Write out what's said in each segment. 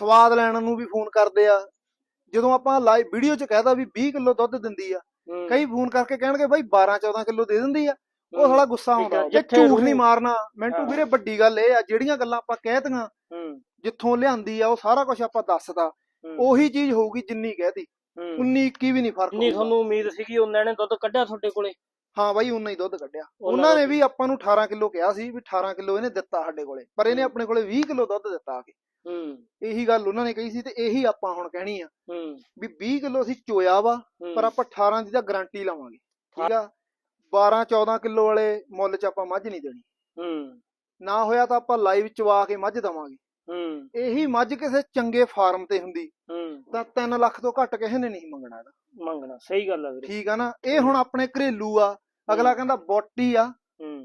ਸਵਾਦ ਲੈਣ ਨੂੰ ਵੀ ਫੋਨ ਕਰਦੇ ਆ। ਜਦੋਂ ਆਪਾਂ ਲਾਈਵ ਵੀਡੀਓ 'ਚ ਕਹਿਦਾ ਵੀ 20 ਕਿਲੋ ਦੁੱਧ ਦਿੰਦੀ ਆ ਕਈ ਫੋਨ ਕਰਕੇ ਕਹਿਣਗੇ ਬਾਈ 12 14 ਕਿਲੋ ਦੇ ਦਿੰਦੀ ਆ। ਉਹ ਸਾਲਾ ਗੁੱਸਾ ਆਉਂਦਾ। ਜਿੱਥੇ ਝੂਠ ਨਹੀਂ ਮਾਰਨਾ ਮਿੰਟੂ। ਵੀਰੇ ਵੱਡੀ ਗੱਲ ਇਹ ਆ ਜਿਹੜੀਆਂ ਗੱਲਾਂ ਆਪਾਂ ਕਹਿਤੀਆਂ ਜਿੱਥੋਂ ਲਿਆਂਦੀ ਆ ਉਹ ਸਾਰਾ ਕੁਝ ਆਪਾਂ ਦੱਸਦਾ ਉਹੀ ਚੀਜ਼ ਹੋਊਗੀ ਜਿੰਨੀ ਕਹਿਤੀ ਹੂੰ। 19 21 ਵੀ ਨਹੀਂ ਫ਼ਰਕ ਨਹੀਂ। ਤੁਹਾਨੂੰ ਉਮੀਦ ਸੀਗੀ ਉਹਨਾਂ ਨੇ ਦੁੱਧ ਕੱਢਿਆ ਤੁਹਾਡੇ ਕੋਲੇ? ਹਾਂ ਬਾਈ ਉਨਾ ਹੀ ਦੁੱਧ ਕੱਢਿਆ। ਉਹਨਾਂ ਉਹਨਾਂ ਨੇ ਵੀ ਆਪਾਂ ਨੂੰ 18 ਕਿਲੋ ਕਿਹਾ ਸੀ ਵੀ 18 ਕਿਲੋ ਇਹਨੇ ਦਿੱਤਾ ਸਾਡੇ ਕੋਲੇ। ਪਰ ਇਹਨੇ। ਆਪਣੇ ਕੋਲੇ 20 ਕਿਲੋ ਦੁੱਧ ਦਿੱਤਾ ਆ ਕੇ। ਹੂੰ। ਇਹੀ ਗੱਲ ਉਹਨਾਂ ਨੇ ਕਹੀ ਸੀ ਤੇ ਇਹੀ ਆਪਾਂ ਹੁਣ ਕਹਿਣੀ ਆ। ਹੂੰ। ਵੀ 20 ਕਿਲੋ ਅਸੀਂ ਚੋਇਆ ਵਾ ਪਰ ਆਪਾਂ 18 ਦੀ ਤਾਂ ਗਾਰੰਟੀ ਲਾਵਾਂਗੇ। ਠੀਕ ਆ? 12 14 ਕਿਲੋ ਵਾਲੇ ਮੁੱਲ 'ਚ ਆਪਾਂ ਮੱਝ ਨਹੀਂ ਦੇਣੀ। ਹੂੰ। ਨਾ ਹੋਇਆ ਤਾਂ ਆਪਾਂ ਲਾਈਵ ਚਵਾ ਕੇ ਮੱਝ ਦਵਾਂਗੇ। ਹੂੰ। ਇਹੀ ਮੱਝ ਕਿਸੇ ਚੰਗੇ ਫਾਰਮ ਤੇ ਹੁੰਦੀ। ਹੂੰ। ਤਾਂ 3 ਲੱਖ ਤੋਂ ਘੱਟ ਕਿਸੇ ਨੇ ਨਹੀਂ ਮੰਗਣਾ ਇਹਦਾ। ਮੰਗਣਾ ਸਹੀ ਗੱਲ ਆ ਵੀਰੇ। ਠੀਕ ਆ ਨਾ? ਇਹ ਹੁਣ ਆਪਣੇ ਘਰੇਲੂ ਆ। ਅਗਲਾ ਕਹਿੰਦਾ ਬੋਟੀ ਆ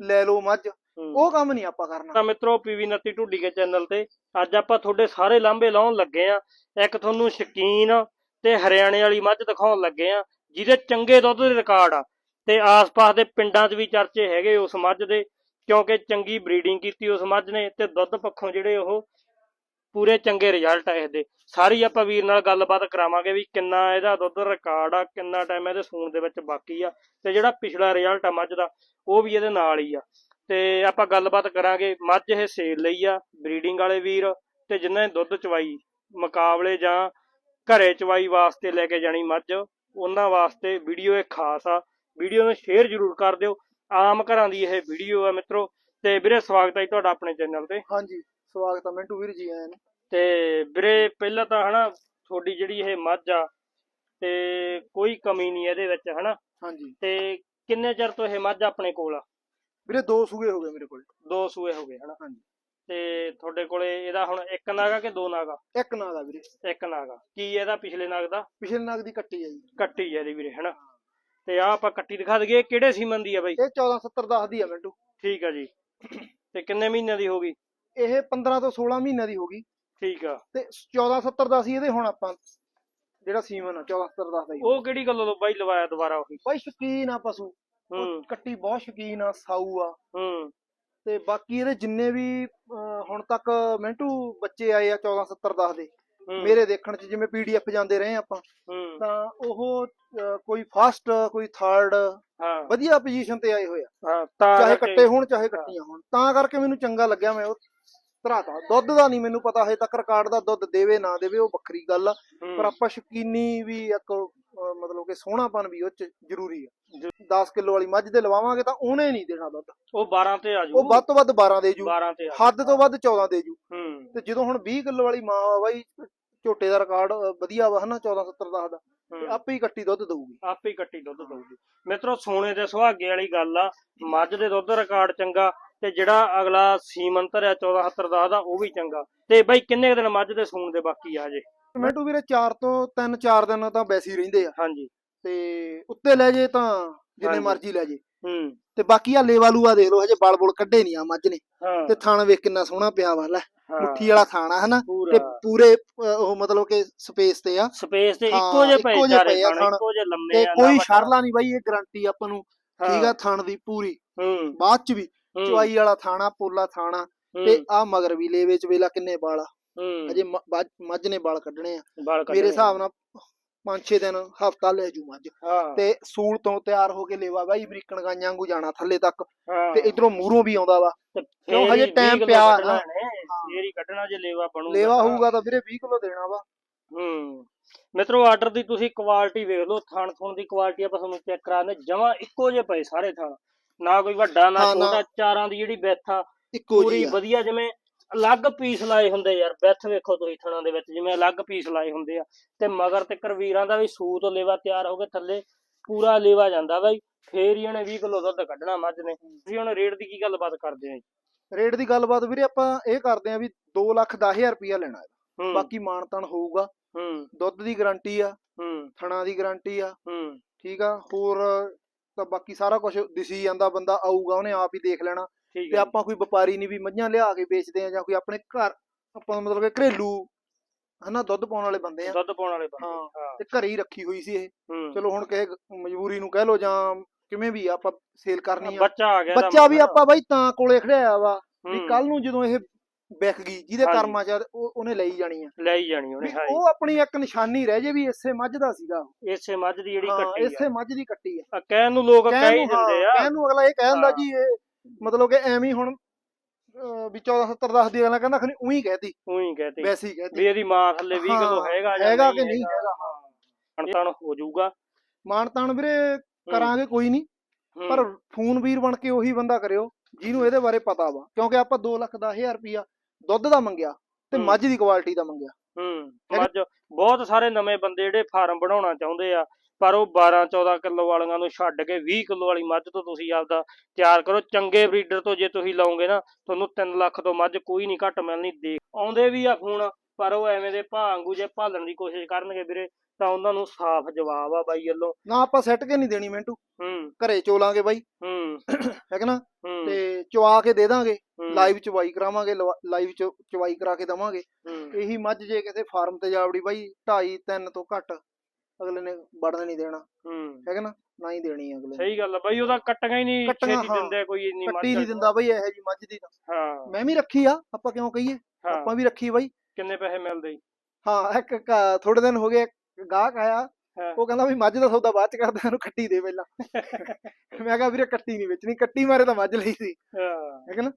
ਲੈ ਲਓ ਮੱਝ। ਉਹ ਕੰਮ ਨਹੀਂ ਆਪਾਂ ਕਰਨਾ। ਤਾਂ ਮਿੱਤਰੋ ਪੀਵੀ 29 ਢੁੱਡੀ ਕੇ ਚੈਨਲ ਤੇ ਅੱਜ ਆਪਾਂ ਤੁਹਾਡੇ ਸਾਰੇ ਲਾਂਭੇ ਲਾਉਣ ਲੱਗੇ ਆ। ਇੱਕ ਤੁਹਾਨੂੰ ਸ਼ਕੀਨ ਤੇ ਹਰਿਆਣੇ ਵਾਲੀ ਮੱਝ ਦਿਖਾਉਣ ਲੱਗੇ ਆ ਜਿਹਦੇ ਚੰਗੇ ਦੁੱਧ ਦੇ ਰਿਕਾਰਡ ਆ। ਤੇ ਆਸ-ਪਾਸ ਦੇ ਪਿੰਡਾਂ 'ਚ ਵੀ ਚਰਚੇ ਹੈਗੇ ਉਸ ਮੱਝ ਦੇ ਕਿਉਂਕਿ ਚੰਗੀ ਬਰੀਡਿੰਗ ਕੀਤੀ ਉਸ ਮੱਝ ਨੇ ਤੇ ਦੁੱਧ ਪੱਖੋਂ ਜਿਹੜੇ ਉਹ ਪੂਰੇ ਚੰਗੇ ਰਿਜ਼ਲਟ ਆ ਇਹਦੇ। ਸਾਰੀ ਆਪਾਂ ਵੀਰ ਨਾਲ ਗੱਲਬਾਤ ਕਰਾਵਾਂਗੇ ਵੀ ਕਿੰਨਾ ਇਹਦਾ ਦੁੱਧ ਰਿਕਾਰਡ ਆ ਕਿੰਨਾ ਟਾਈਮ ਇਹਦੇ ਸੂਣ ਦੇ ਵਿੱਚ ਬਾਕੀ ਆ ਤੇ ਜਿਹੜਾ ਪਿਛਲਾ ਰਿਜ਼ਲਟ ਆ ਮੱਝ ਦਾ ਉਹ ਵੀ ਇਹਦੇ ਨਾਲ ਹੀ ਆ। ਤੇ ਆਪਾਂ ਗੱਲਬਾਤ ਕਰਾਂਗੇ ਮੱਝ ਇਹ ਸੇਲ ਲਈ ਆ ਬਰੀਡਿੰਗ ਵਾਲੇ ਵੀਰ ਤੇ ਜਿਨ੍ਹਾਂ ਨੇ ਦੁੱਧ ਚਵਾਈ ਮੁਕਾਬਲੇ ਜਾਂ ਘਰੇ ਚਵਾਈ ਵਾਸਤੇ ਲੈ ਕੇ ਜਾਣੀ ਮੱਝ ਉਹਨਾਂ ਵਾਸਤੇ ਵੀਡੀਓ ਇਹ ਖਾਸ ਆ। ਵੀਡੀਓ ਨੂੰ ਸ਼ੇਅਰ ਜ਼ਰੂਰ ਕਰ ਦਿਓ। ਆਮ ਘਰਾਂ ਦੀ ਇਹ ਵੀਡੀਓ ਆ ਮਿੱਤਰੋ। ਤੇ ਵੀਰੇ ਸਵਾਗਤ ਹੈ ਤੁਹਾਡਾ ਆਪਣੇ ਚੈਨਲ ਤੇ। ਹਾਂਜੀ ਸਵਾਗਤ ਆ ਮਿੰਟੂ ਵੀਰ ਜੀ ਆਇਆਂ ਨੂੰ। ਤੇ ਵੀਰੇ ਪਹਿਲਾਂ ਤਾਂ ਹਨਾ ਤੁਹਾਡੀ ਜਿਹੜੀ ਇਹ ਮੱਝ ਆ ਤੇ ਕੋਈ ਕਮੀ ਨਹੀਂ ਇਹਦੇ ਵਿੱਚ ਹਨਾ? ਹਾਂਜੀ। ਤੇ ਕਿੰਨੇ ਚਿਰ ਤੋਂ ਇਹ ਮੱਝ ਆਪਣੇ ਕੋਲ ਆ? ਵੀਰੇ ਦੋ ਸੂਏ ਹੋ ਗਏ ਮੇਰੇ ਕੋਲ। ਦੋ ਸੂਏ ਹੋ ਗਏ ਹਨਾ? ਹਾਂਜੀ। ਤੇ ਤੁਹਾਡੇ ਕੋਲੇ ਇਹਦਾ ਹੁਣ ਇੱਕ ਨਾਗਾ ਕਿ ਦੋ ਨਾਗਾ ਇੱਕ ਨਾਗ ਵੀਰੇ। ਇੱਕ ਨਾਗਾ ਕੀ ਇਹਦਾ ਪਿਛਲੇ ਨਾਗ ਦਾ? ਪਿਛਲੇ ਨਾਗ ਦੀ ਕੱਟੀ ਆ ਜੀ। ਕੱਟੀ ਆ ਇਹਦੀ ਵੀਰੇ ਹਨਾ? ਤੇ ਆ ਆਪਾਂ ਕੱਟੀ ਦਿਖਾ ਦਈਏ ਕਿਹੜੇ ਸੀਮਨ ਦੀ ਆ ਬਾਈ? ਇਹ 1470 ਦੱਸਦੀ ਆ ਮਿੰਟੂ। ਠੀਕ ਆ ਜੀ। ਤੇ ਕਿੰਨੇ ਮਹੀਨਿਆਂ ਦੀ ਹੋ ਗਈ? ਇਹ 15 ਤੋਂ 16 ਮਹੀਨਿਆਂ ਦੀ ਹੋ ਗਈ। ਠੀਕ ਆ। ਤੇ 1470 ਦਾ ਸੀ ਇਹਦੇ ਹੁਣ ਆਪਾਂ ਜਿਹੜਾ ਸੀਮਨ ਆ 1470 ਦੱਸਦਾ ਜੀ ਉਹ ਕਿਹੜੀ ਗੱਲੋਂ ਬਾਈ ਲਵਾਇਆ ਦੁਬਾਰਾ ਉਹੀ? ਬਾਈ ਸ਼ਕੀਨ ਆ ਪਸ਼ੂ। ਉਹ ਕੱਟੀ ਬਹੁਤ ਸ਼ਕੀਨ ਆ ਸਾਊ ਆ। ਹੂੰ। ਤੇ ਬਾਕੀ ਇਹਦੇ ਜਿੰਨੇ ਵੀ ਅਹ, ਹੁਣ ਤੱਕ ਮਿੰਟੂ ਬੱਚੇ ਆਏ ਆ 1470 ਦੱਸ ਦੇ। ਹੂੰ, ਮੇਰੇ ਦੇਖਣ ਚ ਜਿਵੇਂ ਪੀਡੀਐਫ ਜਾਂਦੇ ਰਹੇ ਆਪਾਂ ਹੂੰ। ਤਾਂ ਉਹ ਅਹ, ਕੋਈ ਫਸਟ ਕੋਈ ਥਰਡ ਹਾਂ। ਵਧੀਆ ਪੋਜੀਸ਼ਨ ਤੇ ਆਏ ਹੋਏ ਆ। ਹਾਂ ਤਾਂ ਚਾਹੇ ਕਰਕੇ- ਕੱਟੇ ਹੋਣ ਚਾਹੇ ਕੱਟੀਆਂ ਹੋਣ। ਤਾਂ ਕਰਕੇ ਮੈਨੂੰ ਚੰਗਾ ਲੱਗਿਆ ਮੈਂ ਉਹ ਧਰਾਤਾ ਦੁੱਧ ਦਾ ਨਹੀਂ ਮੈਨੂੰ ਪਤਾ ਹਜੇ ਤੱਕ ਰਿਕਾਰਡ ਦਾ ਦੁੱਧ ਦੇਵੇ ਨਾ ਦੇਵੇ ਉਹ ਵੱਖਰੀ ਗੱਲ ਆ। ਪਰ ਆਪਾਂ ਸ਼ਕੀਨੀ ਵੀ ਇੱਕ ਮਤਲਬ ਕਿ ਸੋਹਣਾਪਨ ਵੀ ਉਹ ਚ ਜ਼ਰੂਰੀ ਆ। 10 ਕਿਲੋ ਵਾਲੀ ਮੱਝ ਦੇ ਲਵਾਵਾਂਗੇ ਤਾਂ ਉਹਨੇ ਨਹੀਂ ਦੇਣਾ ਦੁੱਧ। ਉਹ 12 ਤੇ ਆ ਜੂ। ਉਹ ਵੱਧ ਤੋਂ ਵੱਧ 12 ਦੇ ਜੂ। 12 ਤੇ ਆ ਹੱਦ ਤੋਂ ਵੱਧ 14 ਦੇ ਜੂ। ਤੇ ਜਦੋਂ ਹੁਣ 20 ਕਿਲੋ ਵਾਲੀ ਮਾਂ ਆ ਬਾਈ ਝੋਟੇ ਦਾ ਰਿਕਾਰਡ ਵਧੀਆ ਵਾ ਹਨਾ 1470 ਦਾ। ਦਾ। ਆਪੇ ਹੀ ਕੱਟੀ ਦੁੱਧ ਦਊਗੀ। ਆਪੇ ਹੀ ਕੱਟੀ ਦੁੱਧ ਦਊਗੀ। ਮਿੱਤਰੋ ਸੋਨੇ ਦੇ ਸੁਹਾਗੇ ਵਾਲੀ ਗੱਲ ਆ। ਮੱਝ ਦੇ ਦੁੱਧ ਰਿਕਾਰਡ ਚੰਗਾ। ਤੇ ਜਿਹੜਾ ਅਗਲਾ ਸੀਮਨ ਧਰਿਆ 1470 ਦਾ ਦਾ ਉਹ ਵੀ ਚੰਗਾ। ਤੇ ਬਾਈ ਕਿੰਨੇ ਦਿਨ ਮੱਝ ਦੇ ਸੂਣ ਦੇ ਬਾਕੀ ਆ ਜੇ? ਮਿੰਟੂ ਵੀਰੇ 4 ਤੋਂ 3 4 ਦਿਨ ਤਾਂ ਵੈਸੇ ਹੀ ਰਹਿੰਦੇ ਆ। ਹਾਂਜੀ। ਤੇ ਉੱਤੇ ਲੈ ਜੇ ਤਾਂ ਜਿੰਨੇ। ਮਰਜ਼ੀ ਲੈ ਜੇ। ਹੂੰ। ਤੇ ਬਾਕੀ ਆ ਲੇਵਾ ਲੂਆ ਦੇਖ ਲਓ ਹਜੇ ਬਲ ਬੁਲ ਕੱਢੇ ਨਹੀਂ ਆ ਮੱਝ ਨੇ। ਹਾਂ। ਤੇ ਥਣ ਵੇਖ ਕਿੰਨਾ ਸੋਹਣਾ ਪਿਆ ਵਾ ਲੈ। ਹਾਂ, ਮੁੱਠੀ ਵਾਲਾ ਥਣ ਹਨਾ? ਤੇ ਪੂਰਾ ਉਹ ਮਤਲਬ ਕਿ ਸਪੇਸ ਤੇ ਆ। ਸਪੇਸ ਤੇ ਹਾਂ, ਇੱਕੋ ਜਿਹੇ ਪਏ ਚਾਰੇ। ਇੱਕੋ ਜਿਹੇ ਲੰਮੇ ਤੇ ਆ ਕੋਈ ਸ਼ਰਲਾ ਨਹੀਂ ਬਾਈ ਇਹ ਗਾਰੰਟੀ ਆਪਾਂ ਨੂੰ। ਹਾਂ, ਠੀਕ ਆ ਥਣ ਦੀ ਪੂਰੀ। ਹੂੰ। ਬਾਅਦ ਚ ਵੀ ਹੂੰ, ਚੁਆਈ ਵਾਲਾ ਥਾਣਾ ਪੋਲਾ ਥਾਣਾ ਤੇ ਆ ਮਗਰ ਵੀ ਲੇਵੇ ਚ ਵੇਲਾ ਕਿੰਨੇ ਵਾਲ। ਆ ਅਜੇ ਮੱਝ ਨੇ ਵਾਲ ਕੱਢਣੇ ਆ। ਮੇਰੇ ਹਿਸਾਬ ਨਾਲ 5-6 ਦਿਨ ਹਫਤਾ ਲੈ ਜੂ ਮੱਝ। ਤੇ ਸੂਲ ਤੋਂ ਤਿਆਰ ਹੋ ਕੇ ਲੇਵਾ ਬਾਈ ਅਮਰੀਕਨ ਗਾਈਆਂ ਵਾਂਗੂ ਜਾਣਾ ਥੱਲੇ ਤੱਕ। ਤੇ ਇਧਰੋਂ ਮੂਹਰੋਂ ਵੀ ਆਉਂਦਾ ਵਾ। ਕਿਉਂ? ਹਜੇ ਹੀ time 20 ਕਿੱਲੋ ਪਿਆ ਨਾ। ਫੇਰ ਹੀ ਕੱਢਣਾ ਜੇ ਲੇਵਾ ਬਣੂਗਾ ਲੇਵਾ। ਹੋਊਗਾ ਤਾਂ ਵੀਰੇ 20 ਕਿਲੋ ਦੇਣਾ ਵਾ। ਹੂੰ। ਮਿੱਤਰੋ ਆਰਡਰ ਦੀ ਤੁਸੀਂ ਕੁਆਲਿਟੀ ਵੇਖ ਲਓ। ਥਣ ਥਣ ਦੀ ਕੁਆਲਿਟੀ ਆਪਾਂ ਤੁਹਾਨੂੰ ਚੈੱਕ ਕਰਾਉਂਦੇ ਜਮਾ ਇੱਕੋ ਜਿਹੇ ਪਏ ਸਾਰੇ ਥਣ। ਨਾ ਕੋਈ ਵੱਡਾ ਨਾ ਹਾਂ, ਨਾ। ਛੋਟਾ ਚਾਰਾਂ ਦੀ ਜਿਹੜੀ ਬੈਥ ਆ ਇੱਕੋ ਪੂਰੀ ਜੀ ਵਧੀਆ ਜਿਵੇਂ ਅਲੱਗ ਪੀਸ ਲਾਏ ਹੁੰਦੇ ਯਾਰ ਬੈਥ ਵੇਖੋ ਤੁਸੀਂ ਥਣਾਂ ਦੇ ਵਿੱਚ ਜਿਵੇਂ ਅਲੱਗ ਪੀਸ ਲਾਏ ਹੁੰਦੇ ਆ। ਤੇ ਮਗਰ ਤੇ ਕਰਵੀਰਾਂ ਦਾ ਵੀ ਸੂਤ ਲੇਵਾ ਤਿਆਰ ਹੋ ਕੇ ਥੱਲੇ ਪੂਰਾ ਲੇਵਾ ਜਾਂਦਾ ਬਾਈ ਫੇਰ ਹੀ ਇਹਨੇ 20 ਕਿਲੋ ਦੁੱਧ ਕੱਢਣਾ ਮੱਝ ਨੇ। ਤੁਸੀਂ ਹੁਣ ਰੇਟ ਦੀ ਕੀ ਗੱਲਬਾਤ ਕਰਦੇ ਆ ਜੀ? ਰੇਟ ਦੀ ਗੱਲਬਾਤ ਵੀਰੇ ਆਪਾਂ ਇਹ ਕਰਦੇ ਆ ਵੀ 2 ਲੱਖ 10000 ਰੁਪਇਆ ਲੈਣਾ ਹੈ। ਹੂੰ। ਬਾਕੀ ਮਾਨਤਨ ਹੋਊਗਾ। ਹੂੰ। ਦੁੱਧ ਦੀ ਗਾਰੰਟੀ ਆ ਹੂੰ। ਥਣਾ ਦੀ ਗਾਰੰਟੀ ਆ। ਹੂੰ। ਠੀਕ ਆ ਹੋਰ ਤਾਂ ਬਾਕੀ ਸਾਰਾ ਕੁਝ ਦਿਸੀ ਜਾਂਦਾ ਬੰਦਾ ਆਊਗਾ ਉਹਨੇ ਆਪ ਹੀ ਦੇਖ ਲੈਣਾ। ਤੇ ਆਪਾਂ ਕੋਈ ਵਪਾਰੀ ਨਹੀਂ ਵੀ ਮੱਝਾਂ ਲਿਆ ਕੇ ਵੇਚਦੇ ਆ ਜਾਂ ਕੋਈ ਆਪਣੇ ਘਰ ਆਪਾਂ ਮਤਲਬ ਕਿ ਘਰੇਲੂ ਹਨਾ ਦੁੱਧ ਪਾਉਣ ਵਾਲੇ ਬੰਦੇ ਆ। ਦੁੱਧ ਪਾਉਣ ਵਾਲੇ ਬੰਦੇ ਹਾਂ ਤੇ ਘਰੇ ਹੀ ਰੱਖੀ ਹੋਈ ਸੀ ਇਹ। ਚਲੋ ਹੁਣ ਕਿਸੇ ਮਜਬੂਰੀ ਨੂੰ ਕਹਿ ਲੋ ਜਾਂ ਕਿਵੇਂ ਵੀ ਆਪਾਂ ਸੇਲ ਕਰਨੀ ਆ। ਬੱਚਾ ਆ ਗਿਆ ਬੱਚਾ ਵੀ। ਆਪਾਂ ਬਾਈ ਤਾਂ ਕੋਲੇ ਖੜਿਆ ਵਾ ਵੀ ਕੱਲ ਨੂੰ ਜਦੋਂ ਇਹ ਵਿਕ ਗਈ ਜਿਹਦੇ ਹਾਂਜੀ। ਕਰਮਾਂ ਚ ਉਹ ਉਹਨੇ ਲਈ ਜਾਣੀ ਆ। ਲੈ ਹੀ ਜਾਣੀ ਉਹਨੇ ਵੀ ਹਾਂ ਉਹ ਆਪਣੀ ਇੱਕ ਨਿਸ਼ਾਨੀ ਰਹਿ ਜੇ ਵੀ ਇਸੇ ਮੱਝ ਦਾ ਸੀਗਾ ਉਹ। ਇਸੇ ਮੱਝ ਦੀ ਜਿਹੜੀ ਹਾਂ ਕੱਟੀ ਆ। ਇਸੇ ਮੱਝ ਦੀ ਕੱਟੀ ਆ। ਆ ਕਹਿਣ ਨੂੰ ਲੋਕ ਕਹਿ ਹੀ ਦਿੰਦੇ ਆ। ਕਹਿਣ ਨੂੰ ਅਗਲਾ ਇਹ ਕਹਿ ਦਿੰਦਾ ਹਾਂ। ਜੀ ਇਹ ਮਤਲਬ ਕਿ ਐਵੇਂ ਹੀ ਹੁਣ ਅਹ ਵੀ 14 70 10 ਦੀ ਅਗਲਾ ਕਹਿੰਦਾ ਖਨੀ ਉਹੀ ਕਹਿਤੀ। ਉਹੀ ਕਹਤੇ। ਵੈਸੇ ਕਹਿਤੀ। ਵੀ ਇਹਦੀ ਮਾਂ ਥੱਲੇ 20 ਕਿਲੋ ਹਾਂ, ਹੈਗਾ ਜਾਂ ਹੈਗਾ ਕਿ ਨਹੀਂ ਹੈਗਾ। ਅਣਤਾਣ ਹੋ। ਜਾਊਗਾ। ਮਾਣ ਤਾਣ ਵੀਰੇ ਕਰਾਂਗੇ ਕੋਈ ਨਹੀਂ ਹੂੰ, ਪਰ ਫੋਨ ਵੀਰ ਬਣ ਕੇ ਉਹੀ ਬੰਦਾ ਕਰਿਓ ਜਿਹਨੂੰ ਇਹਦੇ ਬਾਰੇ ਪਤਾ ਵਾ। ਕਿਉਂਕਿ ਆਪਾਂ 2 ਲੱਖ 10000 ਰੁਪਿਆ ਦੁੱਧ ਦਾ ਮੰਗਿਆ ਤੇ। ਮੱਝ ਦੀ ਕੁਆਲਿਟੀ ਦਾ ਮੰਗਿਆ। ਹੂੰ ਮੱਝ ਬਹੁਤ ਸਾਰੇ ਨਵੇਂ ਬੰਦੇ ਜਿਹੜੇ ਫਾਰਮ ਬਣਾਉਣਾ ਚਾਹੁੰਦੇ ਆ ਪਰ ਉਹ 12 14 ਕਿਲੋ ਵਾਲੀਆਂ ਨੂੰ ਛੱਡ ਕੇ 20 ਕਿਲੋ ਵਾਲੀ ਮੱਝ ਤੋਂ ਤੁਸੀਂ ਆਪਦਾ ਤਿਆਰ ਕਰੋ। ਚੰਗੇ ਬਰੀਡਰ ਤੋਂ ਜੇ ਤੁਸੀਂ ਲਓਗੇ ਨਾ ਤੁਹਾਨੂੰ 3 ਲੱਖ ਤੋਂ ਮੱਝ ਕੋਈ ਨਹੀਂ ਘੱਟ ਮਿਲਣੀ। ਦੇਖ ਆਉਂਦੇ ਵੀ ਆ ਫੋਨ ਪਰ ਉਹ ਐਵੇਂ ਦੇ ਭਾਂਗੂ ਜੇ ਭਾਲਣ ਦੀ ਕੋਸ਼ਿਸ਼ ਕਰਨਗੇ ਵੀਰੇ ਤਾਂ ਉਹਨਾਂ ਨੂੰ ਸਾਫ਼ ਜਵਾਬ ਆ ਬਾਈ ਵੱਲੋਂ। ਨਾ ਆਪਾਂ ਸੈੱਟ ਕੇ ਨਹੀਂ ਦੇਣੀ ਮਿੰਟੂ। ਹੂੰ। ਘਰੇ ਚੋਲਾਂਗੇ ਬਾਈ। ਹੂੰ। ਹੈ ਕਿ ਨਾ? ਤੇ ਚਵਾ ਕੇ ਦੇ ਦਾਂਗੇ। ਲਾਈਵ ਚਵਾਈ ਕਰਾਵਾਂਗੇ ਲਾਈਵ ਚ ਚਵਾਈ ਕਰਾ ਕੇ ਦਵਾਂਗੇ। ਇਹੀ ਮੱਝ ਜੇ ਕਿਸੇ ਫਾਰਮ ਤੇ ਜਾਵੜੀ ਬਾਈ 2.5 3 ਤੋਂ ਘੱਟ ਅਗਲੇ ਨੇ ਵੜਨ ਨਹੀਂ ਦੇਣਾ। ਹੂੰ। ਹੈ ਕਿ ਨਾ? ਨਾ ਹੀ ਦੇਣੀ ਅਗਲੇ ਸਹੀ ਗੱਲ ਆ ਬਾਈ ਉਹਦਾ ਕੱਟੀਆਂ ਹੀ ਨਹੀਂ ਛੇਤੀ। ਦਿੰਦੇ ਕੋਈ ਇੰਨੀ ਮੱਝ ਕੱਟੀ ਨਹੀਂ ਦਿੰਦਾ ਬਾਈ ਇਹੋ ਜੀ ਮੱਝ ਦੀ ਤਾਂ। ਹਾਂ। ਮੈਂ ਵੀ ਰੱਖੀ ਆ ਆਪਾਂ ਕਿਉਂ ਕਹੀਏ? ਆਪਾਂ ਵੀ ਰੱਖੀ ਬਾਈ। ਕਿੰਨੇ ਪੈਸੇ ਮਿਲਦੇ? ਹਾਂ ਇੱਕ ਥੋੜੇ ਦਿਨ ਹੋ ਗਏ ਗਾਹਕ ਆਇਆ। ਉਹ ਕਹਿੰਦਾ ਵੀ ਮੱਝ ਦਾ ਸੌਦਾ ਬਾਅਦ ਚ ਕਰਦੇ ਇਹਨੂੰ ਕੱਟੀ ਦੇ ਪਹਿਲਾਂ। ਮੈਂ ਕਿਹਾ ਵੀਰੇ ਕੱਟੀ ਨਹੀਂ ਵੇਚਣੀ ਕੱਟੀ ਮਾਰੇ ਤਾਂ ਮੱਝ ਲਈ ਸੀ। ਹਾਂ। ਹੈ ਕਿ ਨਾ?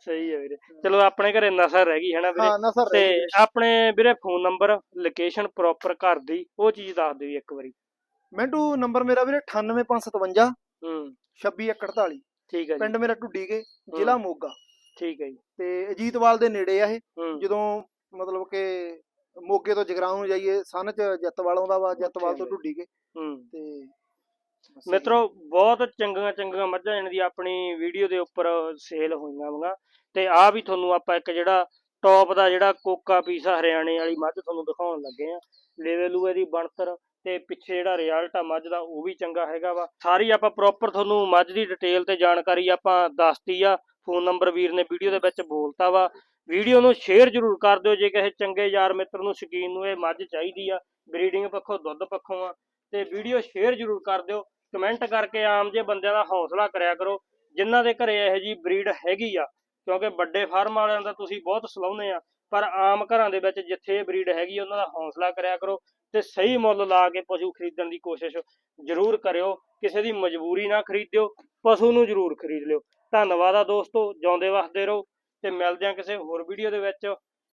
ਸਹੀ ਹੈ ਵੀਰੇ। ਚਲੋ ਆਪਣੇ ਘਰੇ ਨਸਰ ਰਹਿ ਗਈ ਹੈ ਨਾ ਵੀਰੇ? ਤੇ ਆਪਣੇ ਵੀਰੇ ਫੋਨ ਨੰਬਰ ਲੋਕੇਸ਼ਨ ਪ੍ਰੋਪਰ ਘਰ ਦੀ ਉਹ ਚੀਜ਼ ਦੱਸ ਦਿਓ ਇੱਕ ਵਾਰੀ। ਮਿੰਟੂ ਨੰਬਰ ਮੇਰਾ ਵੀਰੇ 98557 ਹੂੰ। 26148 ਠੀਕ ਹੈ ਜੀ। ਪਿੰਡ ਮੇਰਾ ਢੁੱਡੀਕੇ ਜ਼ਿਲ੍ਹਾ ਮੋਗਾ। ਠੀਕ ਹੈ ਜੀ। ਤੇ ਅਜੀਤਵਾਲ ਦੇ ਨੇੜੇ ਆ ਇਹ। ਜਦੋਂ ਮਤਲਬ ਕਿ ਮੋਗੇ ਤੋਂ ਜਗਰਾਉਂ ਨੂੰ ਜਾਈਏ ਸਨ ਚ ਜੱਤਵਾਲ ਆਉਂਦਾ ਵਾ ਜੱਤਵਾਲ ਤੋਂ ਬਸ ਇਹੀ। ਮਿੱਤਰੋ ਬਹੁਤ ਚੰਗੀਆਂ ਚੰਗੀਆਂ ਮੱਝਾਂ ਇਹਨਾਂ ਦੀ ਆਪਣੀ ਵੀਡੀਓ ਦੇ ਉੱਪਰ ਸੇਲ ਹੋਈਆਂ ਵਾਂ। ਤੇ ਆ ਵੀ ਤੁਹਾਨੂੰ ਆਪਾਂ ਇੱਕ ਜਿਹੜਾ ਟੌਪ ਦਾ ਜਿਹੜਾ ਕੋਕਾ ਪੀਸ ਹਰਿਆਣੇ ਵਾਲੀ ਮੱਝ ਤੁਹਾਨੂੰ ਦਿਖਾਉਣ ਲੱਗੇ ਆ। ਲੈਵਲ ਇਹਦੀ ਬਣਤਰ ਤੇ ਪਿੱਛੇ ਜਿਹੜਾ ਰਿਜ਼ਲਟ ਆ ਮੱਝ ਦਾ ਉਹ ਵੀ ਚੰਗਾ ਹੈਗਾ ਵਾ। ਸਾਰੀ ਆਪਾਂ ਪ੍ਰੋਪਰ ਤੁਹਾਨੂੰ ਮੱਝ ਦੀ ਡਿਟੇਲ ਤੇ ਜਾਣਕਾਰੀ ਆਪਾਂ ਦੱਸਤੀ ਆ। ਫੋਨ ਨੰਬਰ ਵੀਰ ਨੇ ਵੀਡੀਓ ਦੇ ਵਿੱਚ ਬੋਲਤਾ ਵਾ। ਵੀਡੀਓ ਨੂੰ ਸ਼ੇਅਰ ਜ਼ਰੂਰ ਕਰ ਦਿਓ, ਜੇ ਕਿਸੇ ਚੰਗੇ ਯਾਰ ਮਿੱਤਰ ਨੂੰ ਸ਼ੌਕੀਨ ਨੂੰ ਇਹ ਮੱਝ ਚਾਹੀਦੀ ਆ, ਬਰੀਡਿੰਗ ਪੱਖੋਂ, ਦੁੱਧ ਪੱਖੋਂ ਆ, ਤੇ ਵੀਡੀਓ ਸ਼ੇਅਰ ਜ਼ਰੂਰ ਕਰ ਦਿਓ, ਕਮੈਂਟ ਕਰਕੇ ਆਮ ਜੇ ਬੰਦਿਆਂ ਦਾ ਹੌਸਲਾ ਕਰਿਆ ਕਰੋ, ਜਿਨ੍ਹਾਂ ਦੇ ਘਰੇ ਇਹੋ ਜੀ ਬਰੀਡ ਹੈਗੀ ਆ, ਕਿਉਂਕਿ ਵੱਡੇ ਫਾਰਮ ਵਾਲਿਆਂ ਦਾ ਤੁਸੀਂ ਬਹੁਤ ਸਲਾਹੁੰਦੇ ਆ, ਪਰ ਆਮ ਘਰਾਂ ਦੇ ਵਿੱਚ ਜਿੱਥੇ ਇਹ ਬਰੀਡ ਹੈਗੀ ਉਹਨਾਂ ਦਾ ਹੌਸਲਾ ਕਰਿਆ ਕਰੋ, ਤੇ ਸਹੀ ਮੁੱਲ ਲਾ ਕੇ ਪਸ਼ੂ ਖਰੀਦਣ ਦੀ ਕੋਸ਼ਿਸ਼ ਜ਼ਰੂਰ ਕਰਿਓ, ਕਿਸੇ ਦੀ ਮਜਬੂਰੀ ਨਾ ਖਰੀਦਿਓ, ਪਸ਼ੂ ਨੂੰ ਜ਼ਰੂਰ ਖਰੀਦ ਲਿਓ। ਧੰਨਵਾਦ ਆ ਦੋਸਤੋ, ਜਿਉਂਦੇ ਵਸਦੇ ਰਹੋ। ਤੇ ਮਿਲਦੇ ਹਾਂ ਕਿਸੇ ਹੋਰ ਵੀਡੀਓ ਦੇ ਵਿੱਚ।